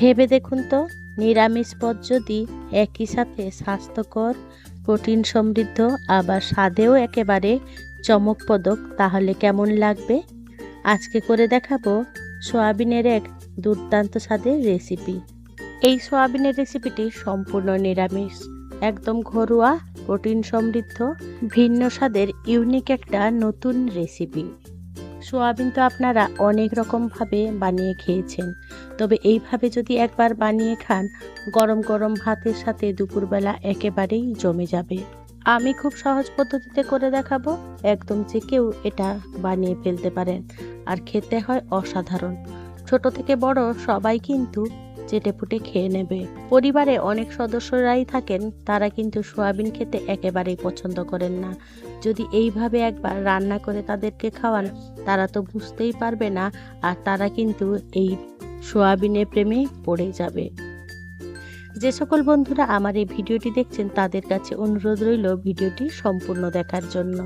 ভেবে দেখুন তো, নিরামিষ পদ যদি একই সাথে স্বাস্থ্যকর, প্রোটিন সমৃদ্ধ, আবার স্বাদেও একেবারে চমকপ্রদক তাহলে কেমন লাগবে? আজকে করে দেখাবো সোয়াবিনের এক দুর্দান্ত স্বাদের রেসিপি। এই সোয়াবিনের রেসিপিটি সম্পূর্ণ নিরামিষ, একদম ঘরোয়া, প্রোটিন সমৃদ্ধ, ভিন্ন স্বাদের, ইউনিক একটা নতুন রেসিপি। সোয়াবিন তো আপনারা অনেক রকমভাবে বানিয়ে খেয়েছেন। তবে এইভাবে যদি একবার বানিয়ে খান, গরম গরম ভাতের সাথে দুপুরবেলা একেবারেই জমে যাবে। আমি খুব সহজ পদ্ধতিতে করে দেখাবো, একদম যে কেউ এটা বানিয়ে ফেলতে পারেন। আর খেতে হয় অসাধারণ। ছোট থেকে বড় সবাই কিন্তু চেটে পুটে খেয়ে নেবে। পরিবারে অনেক সদস্যরাই থাকেন, তারা কিন্তু সোয়াবিন খেতে একেবারেই পছন্দ করেন না। যদি এইভাবে একবার রান্না করে তাদেরকে খাওয়ান, তারা তো বুঝতেই পারবে না, আর তারা কিন্তু এই সোয়াবিনের প্রেমে পড়ে যাবে। যে সকল বন্ধুরা আমার এই ভিডিওটি দেখছেন, তাদের কাছে অনুরোধ রইল ভিডিওটি সম্পূর্ণ দেখার জন্য।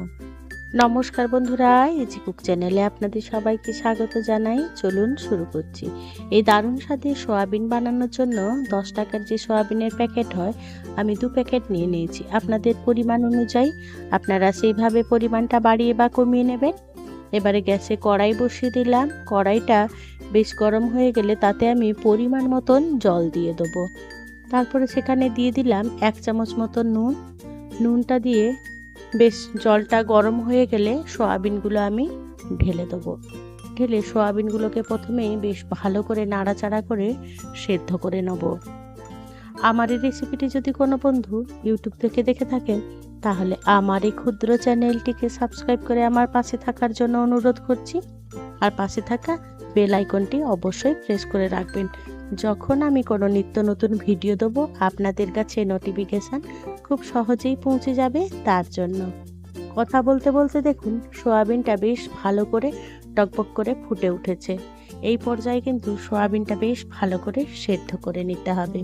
নমস্কার বন্ধুরা ইজি কুক চ্যানেলে আপনাদের সবাইকে স্বাগত জানাই। চলুন শুরু করছি। এই দারুণ স্বাদে সোয়াবিন বানানোর জন্য দশ টাকার যে সোয়াবিনের প্যাকেট হয়, আমি দু প্যাকেট নিয়ে নিয়েছি। আপনাদের পরিমাণ অনুযায়ী আপনারা সেইভাবে পরিমাণটা বাড়িয়ে বা কমিয়ে নেবেন। এবারে গ্যাসে কড়াই বসিয়ে দিলাম। কড়াইটা বেশ গরম হয়ে গেলে তাতে আমি পরিমাণ মতন জল দিয়ে দেবো। তারপরে সেখানে দিয়ে দিলাম এক চামচ মতো নুন। নুনটা দিয়ে বেশ জলটা গরম হয়ে গেলে সোয়াবিনগুলো আমি ঢেলে দেবো। ঢেলে সোয়াবিনগুলোকে প্রথমেই বেশ ভালো করে নাড়াচাড়া করে সেদ্ধ করে নেব। আমার এই রেসিপিটি যদি কোনো বন্ধু ইউটিউব থেকে দেখে থাকেন, তাহলে আমার এই ক্ষুদ্র চ্যানেলটিকে সাবস্ক্রাইব করে আমার পাশে থাকার জন্য অনুরোধ করছি। আর পাশে থাকা বেল আইকনটি অবশ্যই প্রেস করে রাখবেন। যখন আমি কোনো নিত্য নতুন ভিডিও দেবো, আপনাদের কাছে নোটিফিকেশান খুব সহজেই পৌঁছে যাবে তার জন্য। কথা বলতে বলতে দেখুন, সোয়াবিনটা বেশ ভালো করে টকবক করে ফুটে উঠেছে। এই পর্যায়ে কিন্তু সোয়াবিনটা বেশ ভালো করে সেদ্ধ করে নিতে হবে।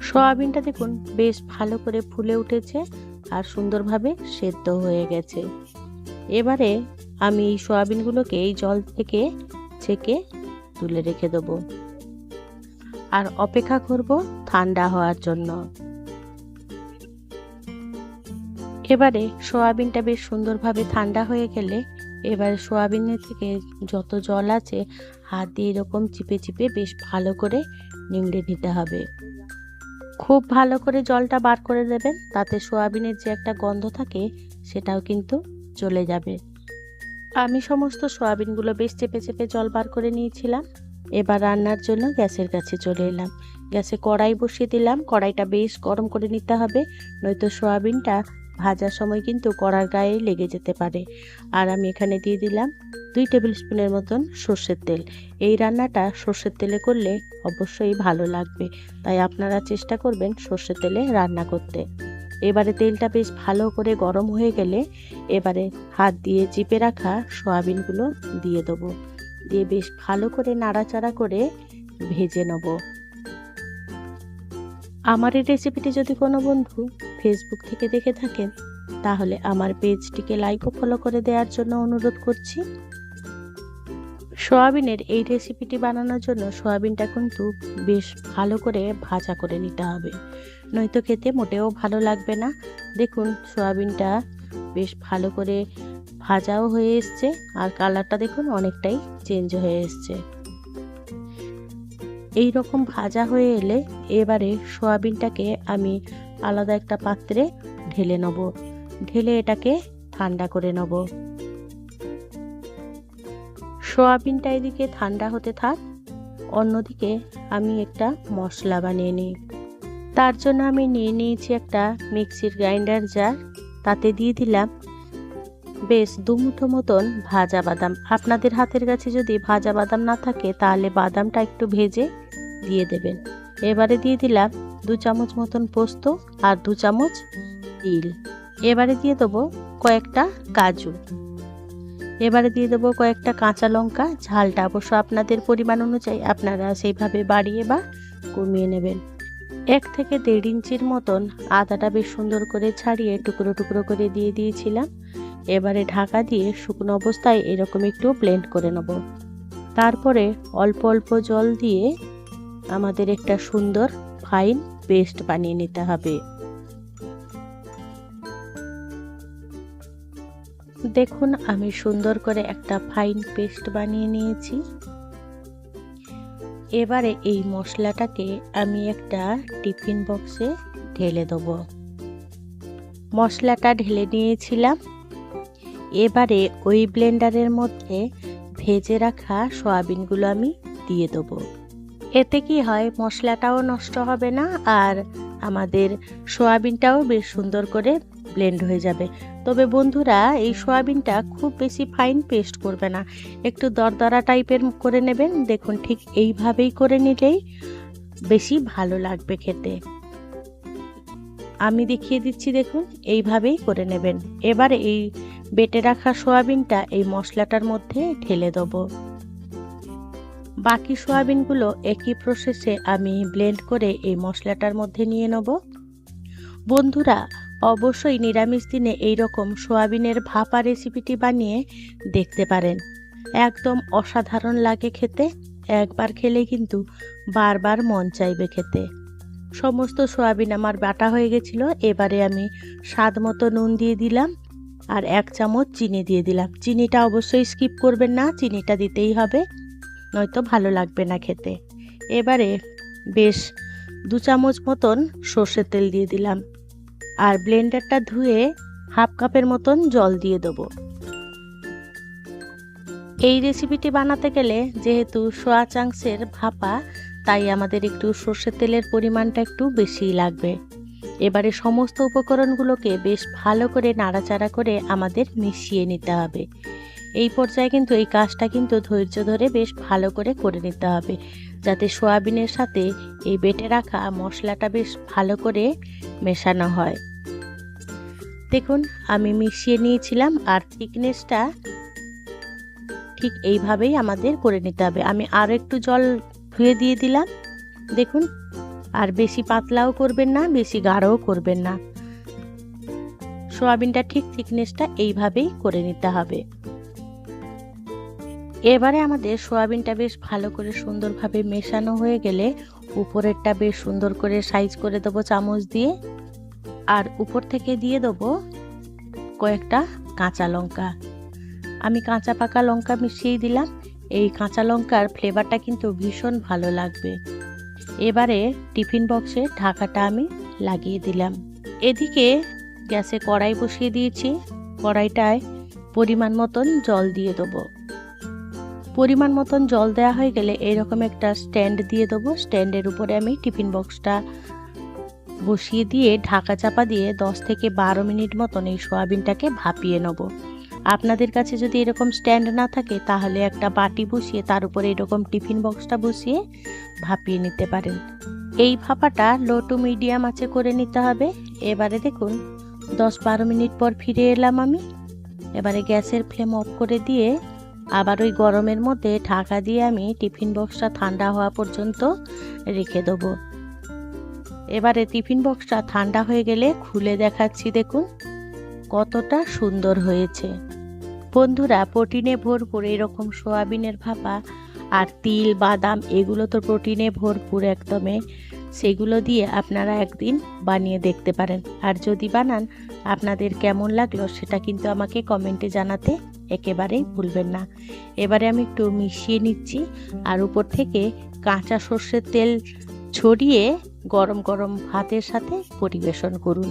সোয়াবিনটা দেখুন, বেশ ভালো করে ফুলে উঠেছে আর সুন্দরভাবে সেদ্ধ হয়ে গেছে। এবারে আমি এই সোয়াবিনগুলোকে এই জল থেকে ছেঁকে তুলে রেখে দেবো। আর অপেক্ষা করব ঠান্ডা হওয়ার জন্য। এবারে সোয়াবিনটা বেশ সুন্দরভাবে ঠান্ডা হয়ে গেলে এবারে সোয়াবিনের থেকে যত জল আছে, হাত দিয়ে এরকম চিপে চিপে বেশ ভালো করে নিংড়ে নিতে হবে। খুব ভালো করে জলটা বার করে দেবেন, তাতে সোয়াবিনের যে একটা গন্ধ থাকে সেটাও কিন্তু চলে যাবে। আমি সমস্ত সোয়াবিনগুলো বেশ চেপে চেপে জল বার করে নিয়েছিলাম। এবার রান্নার জন্য গ্যাসের কাছে চলে এলাম। গ্যাসে কড়াই বসিয়ে দিলাম। কড়াইটা বেশ গরম করে নিতে হবে, নয়তো সোয়াবিনটা ভাজার সময় কিন্তু কড়ার গায়ে লেগে যেতে পারে। আর আমি এখানে দিয়ে দিলাম দুই টেবিল স্পুনের মতন সর্ষের তেল। এই রান্নাটা সর্ষের তেলে করলে অবশ্যই ভালো লাগবে। তাই আপনারা চেষ্টা করবেন সর্ষের তেলে রান্না করতে। এবারে তেলটা বেশ ভালো করে গরম হয়ে গেলে এবারে হাত দিয়ে চিপে রাখা সোয়াবিনগুলো দিয়ে দেবো। দিয়ে বেশ ভালো করে নাড়াচাড়া করে ভেজে নেব। আমার এই রেসিপিটি যদি কোনো বন্ধু ফেসবুক থেকে দেখে থাকেন, তাহলে আমার পেজটিকে লাইক ও ফলো করে দেওয়ার জন্য অনুরোধ করছি। সোয়াবিনের এই রেসিপিটি বানানোর জন্য সোয়াবিনটা কিন্তু বেশ ভালো করে ভাজা করে নিতে হবে। নয়তো খেতে মোটেও ভালো লাগবে না। দেখুন, সোয়াবিনটা বেশ ভালো করে ভাজাও হয়ে এসছে আর কালারটা দেখুন অনেকটাই চেঞ্জ হয়ে এসছে। এই রকম ভাজা হয়ে এলে এবারে সোয়াবিনটাকে আমি আলাদা একটা পাত্রে ঢেলে নেব। ঢেলে এটাকে ঠান্ডা করে নেব। সোয়াবিনটা এদিকে ঠান্ডা হতে থাক, অন্যদিকে আমি একটা মশলা বানিয়ে নিই। তার জন্য আমি নিয়ে নিয়েছি একটা মিক্সির গ্রাইন্ডার জার। তাতে দিয়ে দিলাম বেশ দুমুঠো মতন ভাজা বাদাম। আপনাদের হাতের কাছে যদি ভাজা বাদাম না থাকে, তাহলে বাদামটা একটু ভেজে দিয়ে দেবেন। এবারে দিয়ে দিলাম দু চামচ মতন পোস্ত আর দু চামচ তিল। এবারে দিয়ে দেবো কয়েকটা কাজু। এবারে দিয়ে দেবো কয়েকটা কাঁচা লঙ্কা, ঝালটা। অবশ্য আপনাদের পরিমাণ অনুযায়ী আপনারা সেইভাবে বাড়িয়ে বা কমিয়ে নেবেন। এক থেকে দেড় ইঞ্চির মতন আদাটা বেশ সুন্দর করে ছাড়িয়ে টুকরো টুকরো করে দিয়ে দিয়েছিলাম। এবারে ঢাকা দিয়ে শুকনো অবস্থায় এরকম একটু ব্লেন্ড করে নেব। তারপরে অল্প অল্প জল দিয়ে আমাদের একটা সুন্দর ফাইন পেস্ট বানিয়ে নিতে হবে। দেখুন, আমি সুন্দর করে একটা ফাইন পেস্ট বানিয়ে নিয়েছি। এবারে এই মশলাটাকে আমি একটা টিফিন বক্সে ঢেলে দেব। মশলাটা ঢেলে নিয়েছিলাম। এবারে ওই ব্লেন্ডারের মধ্যে ভেজে রাখা সয়াবিনগুলো আমি দিয়ে দেবো। এতে কি হয়, মশলাটাও নষ্ট হবে না আর আমাদের সয়াবিনটাও বেশ সুন্দর করে ব্লেন্ড হয়ে যাবে। তবে বন্ধুরা, এই সয়াবিনটা খুব বেশি ফাইন পেস্ট করবে না। একটু দরদরা টাইপের করে নেবেন। দেখুন, ঠিক এইভাবেই করে নিলেই বেশি ভালো লাগবে খেতে। আমি দেখিয়ে দিচ্ছি, দেখুন, এইভাবেই করে নেবেন। এবার এই বেটে রাখা সয়াবিনটা এই মশলাটার মধ্যে ঢেলে দেবো। বাকি সয়াবিনগুলো একই প্রসেসে আমি ব্লেন্ড করে এই মশলাটার মধ্যে নিয়ে নেব। বন্ধুরা অবশ্যই নিরামিষ দিনে এই রকম সোয়াবিনের ভাপা রেসিপিটি বানিয়ে দেখতে পারেন। একদম অসাধারণ লাগে খেতে, একবার খেলে কিন্তু বারবার মন চাইবে খেতে। সমস্ত সোয়াবিন আমার বাটা হয়ে গেছিল, এবারে আমি স্বাদ মতো নুন দিয়ে দিলাম আর এক চামচ চিনি দিয়ে দিলাম। চিনিটা অবশ্যই স্কিপ করবেন না, চিনিটা দিতেই হবে, নয়তো ভালো লাগবে না খেতে। এবারে বেশ দু চামচ মতন সর্ষের তেল দিয়ে দিলাম। আর ব্লেন্ডারটা ধুয়ে হাফ কাপের মতন জল দিয়ে দেবো। এই রেসিপিটি বানাতে গেলে যেহেতু সোয়া চাংসের ভাপা, তাই আমাদের একটু সর্ষের তেলের পরিমাণটা একটু বেশিই লাগবে। এবারে সমস্ত উপকরণগুলোকে বেশ ভালো করে নাড়াচাড়া করে আমাদের মিশিয়ে নিতে হবে। এই পর্যায়ে কিন্তু এই কাজটা কিন্তু ধৈর্য ধরে বেশ ভালো করে করে নিতে হবে, যাতে সোয়াবিনের সাথে এই বেটে রাখা মশলাটা বেশ ভালো করে মেশানো হয়। দেখুন, আমি মিশিয়ে নিয়েছিলাম আর থিকনেসটা ঠিক এইভাবেই আমাদের করে নিতে হবে। আমি আরও একটু জল ধুয়ে দিয়ে দিলাম। দেখুন, আর বেশি পাতলাও করবেন না, বেশি গাঢ়ও করবেন না। সোয়াবিনটা ঠিক থিকনেসটা এইভাবেই করে নিতে হবে। এবারে আমাদের সোয়াবিনটা বেশ ভালো করে সুন্দরভাবে মেশানো হয়ে গেলে উপরেরটা বেশ সুন্দর করে সাইজ করে দেবো চামচ দিয়ে। আর উপর থেকে দিয়ে দেবো কয়েকটা কাঁচা লঙ্কা। আমি কাঁচা পাকা লঙ্কা মিশিয়ে দিলাম। এই কাঁচা লঙ্কার ফ্লেভারটা কিন্তু ভীষণ ভালো লাগবে। এবারে টিফিন বক্সে ঢাকাটা আমি লাগিয়ে দিলাম। এদিকে গ্যাসে কড়াই বসিয়ে দিয়েছি। কড়াইটায় পরিমাণ মতন জল দিয়ে দেবো। পরিমাণ মতন জল দেওয়া হয়ে গেলে এরকম একটা স্ট্যান্ড দিয়ে দেবো। স্ট্যান্ডের উপরে আমি টিফিন বক্সটা বসিয়ে দিয়ে ঢাকা চাপা দিয়ে দশ থেকে বারো মিনিট মতন এই সোয়াবিনটাকে ভাপিয়ে নেব। আপনাদের কাছে যদি এরকম স্ট্যান্ড না থাকে, তাহলে একটা বাটি বসিয়ে তার উপরে এরকম টিফিন বক্সটা বসিয়ে ভাপিয়ে নিতে পারেন। এই ভাপাটা লো টু মিডিয়াম আছে করে নিতে হবে। এবারে দেখুন, দশ বারো মিনিট পর ফিরে এলাম আমি। এবারে গ্যাসের ফ্লেম অফ করে দিয়ে আবার ওই গরমের মধ্যে ঢাকা দিয়ে আমি টিফিন বক্সটা ঠান্ডা হওয়া পর্যন্ত রেখে দেবো। এবারে টিফিন বক্সটা ঠান্ডা হয়ে গেলে খুলে দেখাচ্ছি, দেখুন। কতটা সুন্দর হয়েছে। বন্ধুরা, প্রোটিনে ভরপুর এরকম সোয়াবিনের ভাপা আর তিল, বাদাম, এগুলো তো প্রোটিনে ভরপুর একদমে। সেগুলো দিয়ে আপনারা একদিন বানিয়ে দেখতে পারেন। আর যদি বানান, আপনাদের কেমন লাগল সেটা কিন্তু আমাকে কমেন্টে জানাতে একেবারেই ভুলবেন না। এবারে আমি একটু মিশিয়ে নিচ্ছি আর উপর থেকে কাঁচা সর্ষের তেল ছড়িয়ে গরম গরম ভাতের সাথে পরিবেশন করুন।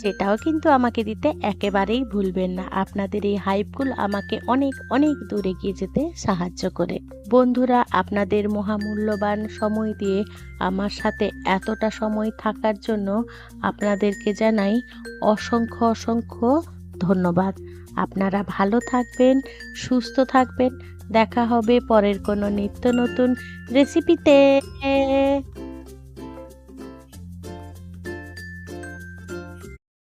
সেটাও কিন্তু আমাকে দিতে একেবারেই ভুলবেন না। আপনাদের এই হাইপগুলো আমাকে অনেক অনেক দূরে গিয়ে যেতে সাহায্য করে। বন্ধুরা, আপনাদের মহামূল্যবান সময় দিয়ে আমার সাথে এতটা সময় থাকার জন্য আপনাদেরকে জানাই অসংখ্য অসংখ্য ধন্যবাদ। আপনারা ভালো থাকবেন, সুস্থ থাকবেন। দেখা হবে পরের কোনো নিত্য নতুন রেসিপিতে।